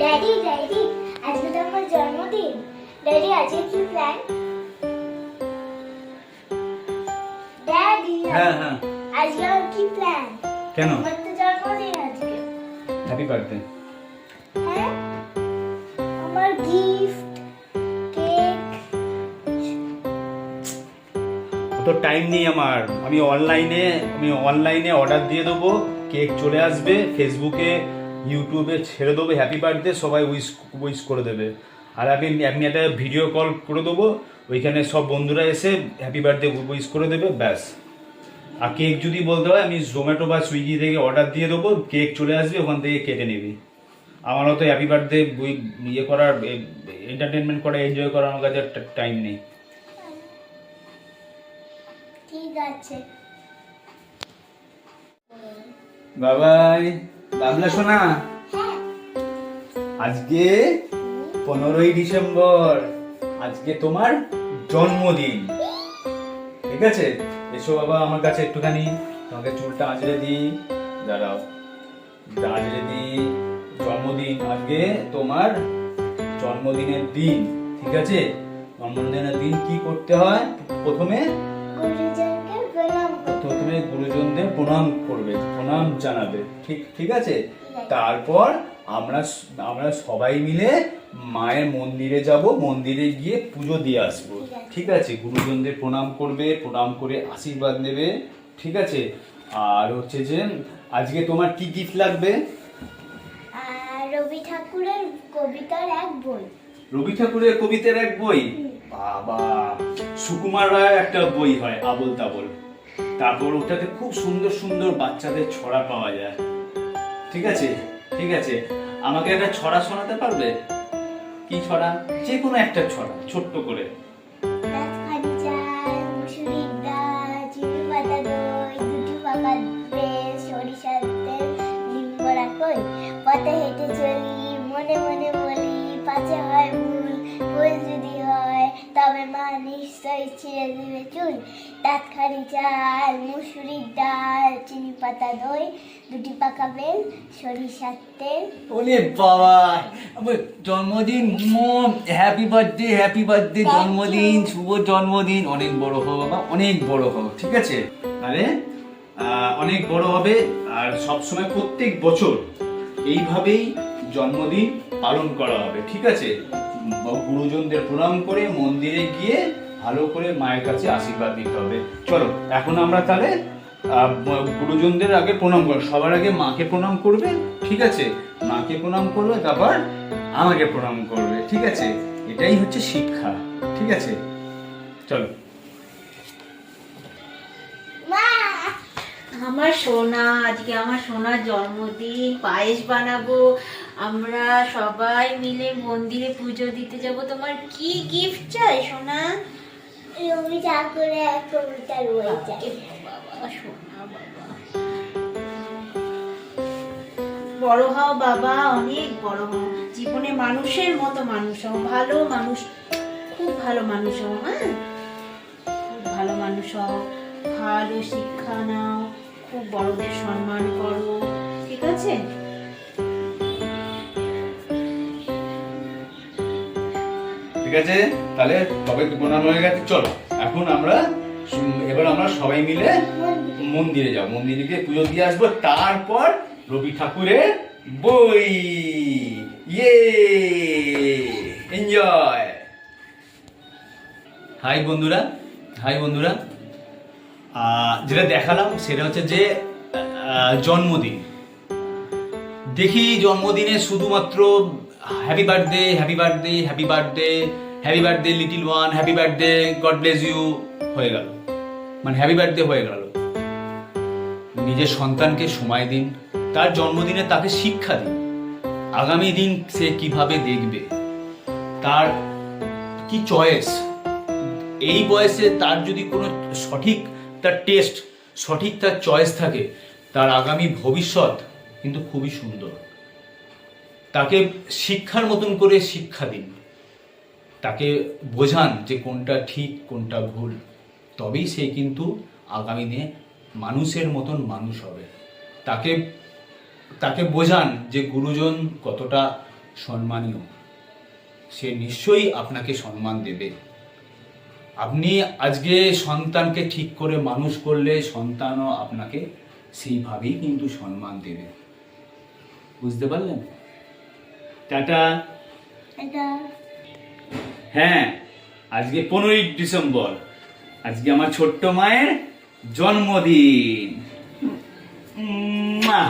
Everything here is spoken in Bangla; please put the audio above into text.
ড্যাডি ড্যাডি আজকে তো আমার জন্মদিন। ড্যাডি আজকে কি প্ল্যান ড্যাডি হ্যাঁ হ্যাঁ। আজকে আমার কি প্ল্যান কেন? আমার তো জন্মদিন আজকে। হ্যাপি বার্থডে হ্যাঁ? আমার গিফট কেক তো টাইম নেই আমার। আমি অনলাইনে আমি অনলাইনে অর্ডার দিয়ে দেবো। কেক চলে আসবে। ফেসবুকে ইউটিউবে ছেড়ে দেবো হ্যাপি বার্থডে সবাই উইশ উইশ করে দেবে। আর আমি আমি একটা ভিডিও কল করে দেবো ওইখানে সব বন্ধুরা এসে হ্যাপি বার্থডে উইশ করে দেবে ব্যাস। আর কেক যদি বলতে হয় আমি জোম্যাটো বা সুইগি থেকে অর্ডার দিয়ে দেবো কেক চলে আসবে ওখান থেকে কেটে নিবি। আমার তো হ্যাপি বার্থডে ইয়ে করার এন্টারটেনমেন্ট করা এনজয় করার আমার কাছে টাইম নেই। ঠিক আছে। বাবাই বাবলা শোনা আজকে পনেরোই ডিসেম্বর, আজকে তোমার জন্মদিন। ঠিক আছে? এসো বাবা, আমার কাছে একটুখানি। তোমাকে চুলটা আঁচড়ে দিই। দাঁড়াও। আঁচড়ে দিই। জন্মদিন, আজকে তোমার জন্মদিনের দিন। ঠিক আছে? জন্মদিনের দিন কি করতে হয়? প্রথমে গুরুজনদের প্রণাম করবে প্রণাম জানাবে। ঠিক ঠিক আছে। তারপর আমরা আমরা সবাই মিলে মায়ের মন্দিরে যাব মন্দিরে গিয়ে পুজো দিয়ে আসব। ঠিক আছে। গুরুজনদের প্রণাম করবে প্রণাম করে আশীর্বাদ নেবে। ঠিক আছে? আর হচ্ছে যে আজকে তোমার কি গিফট লাগবে? রবি ঠাকুরের কবিতার এক বই। রবি ঠাকুরের কবিতার এক বই? বাবা সুকুমার রায়ের একটা বই হয় আবল তাবল। তারপর ওটাতে খুব সুন্দর সুন্দর বাচ্চাদের ছড়া পাওয়া যায়। ঠিক আছে? ঠিক আছে? আমাকে একটা ছড়া শোনাতে পারবে? কি ছড়া? যে কোনো একটা ছড়া, ছোট্ট করে। মনে মনে বলি, পাছে হয় ভুল ভুল যদি তবে মা নিশ্চয়ই ছিঁড়ে দিবে চুল। দাঁতখানি চাল মুসুরির ডাল চিনি পাতা দই দুটি পাকা বেল সরিষার তেল। ওলে বাবা জন্মদিন হ্যাপি বার্থডে হ্যাপি বার্থডে. জন্মদিন শুভ জন্মদিন অনেক বড় হোক বাবা অনেক বড় হোক ঠিক আছে? আহ, অনেক বড় হবে আর সব সময় প্রত্যেক বছর এইভাবেই জন্মদিন পালন করা হবে ঠিক আছে? গুরুজনদের প্রণাম করে মন্দিরে গিয়ে ভালো করে মায়ের কাছে আশীর্বাদ নিতে হবে। চলো, এখন আমরা তাহলে গুরুজনদের আগে প্রণাম করো। সবার আগে মাকে প্রণাম করবে, ঠিক আছে? মাকে প্রণাম করবে, তারপর আমাকে প্রণাম করবে, ঠিক আছে? এটাই হচ্ছে শিক্ষা, ঠিক আছে? চলো। আমার সোনা, আজকে আমার সোনার জন্মদিন, পায়েস বানাবো আমরা সবাই মিলে মন্দিরে পুজো দিতে যাব। তোমার কি গিফট চাই সোনা? রবি ঠাকুরের এক বই চাই বাবা সোনা বাবা। বড় হও বাবা অনেক বড় হও। জীবনে মানুষের মতো মানুষ হও ভালো মানুষ খুব ভালো মানুষ হও হ্যাঁ? খুব ভালো মানুষ হও ভালো শিক্ষা নাও খুব বড়দের সম্মান করো ঠিক আছে? ঠিক আছে? তাহলে তবে প্রণাম হয়ে গেছে। চলো, এখন আমরা এবার আমরা সবাই মিলে মন্দিরে যাব। মন্দিরে গিয়ে পুজো দিয়ে আসব। তারপর রবি ঠাকুরের বই। ইয়ে! এনজয় হাই বন্ধুরা হাই বন্ধুরা। যেটা দেখালাম সেটা হচ্ছে যে জন্মদিন। দেখি জন্মদিনে শুধুমাত্র happy birthday happy birthday happy birthday happy birthday little one happy birthday God bless you হয়ে গেল। মানে হ্যাপি বার্থডে হয়ে গেল। নিজের সন্তানকে সময় দিন, তার জন্মদিনে তাকে শিক্ষা দিন। আগামী দিন সে কীভাবে দেখবে? তার কি চয়েস এই বয়সে তার যদি কোনো সঠিক তার টেস্ট সঠিক তার চয়েস থাকে, তার আগামী ভবিষ্যৎ কিন্তু খুবই সুন্দর। তাকে শিক্ষার মতন করে শিক্ষা দিন। তাকে বোঝান যে কোনটা ঠিক, কোনটা ভুল। তবেই সে কিন্তু আগামী দিনে মানুষের মতন মানুষ হবে। তাকে তাকে বোঝান যে গুরুজন কতটা সম্মানীয়। সে নিশ্চয়ই আপনাকে সম্মান দেবে। আপনি আজকে সন্তানকে ঠিক করে মানুষ করলে সন্তানও আপনাকে সেইভাবেই কিন্তু সম্মান দেবে। বুঝতে পারলেন? টাটা। হ্যাঁ আজকে পনেরোই ডিসেম্বর। আজকে আমার ছোট্ট মায়ের জন্মদিন। মা